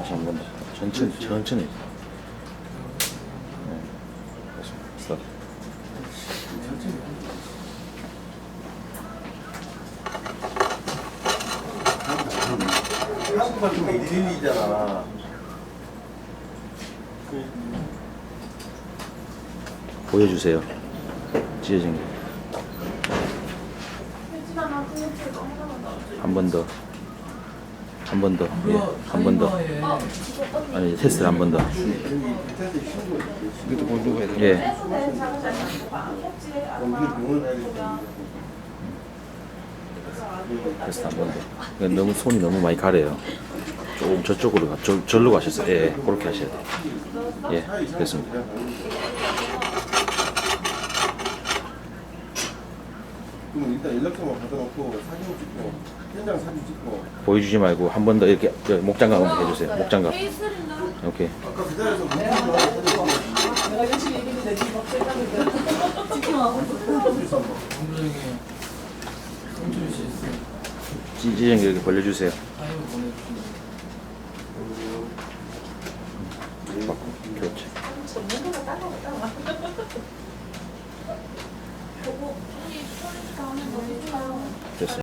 다시 한 번 더. 천천히, 천천히. 네. 스타트. 한국 게 일일이잖아. 보여주세요. 찢어진 거. 한번 더. 한 번 더. 예. 한 번 더. 아니, 테스트를 한 번 더. 이것도 보여주고 해야 돼. 예. 돼. 테스트 한 번 더. 이건 너무 손이 너무 많이 가려요. 조금 저쪽으로 가, 저, 절로 가셨어요. 예, 예. 그렇게 하셔야 돼 요. 예, 됐습니다. 그럼 일단 연락처만 받아놓고 사진 찍고 현장 사진 찍고 보여주지 말고 한 번 더 이렇게 저 목장갑 한번 해주세요. 목장갑. 오케이. 아까 그 자리에서 문자 사진 찍고 내가 열심히 얘기했는데 지금 막 있어요. 찢어진 거 이렇게 벌려주세요. 사인 보내주시면 받고. 그렇지. 전문가가 따라오다 됐어.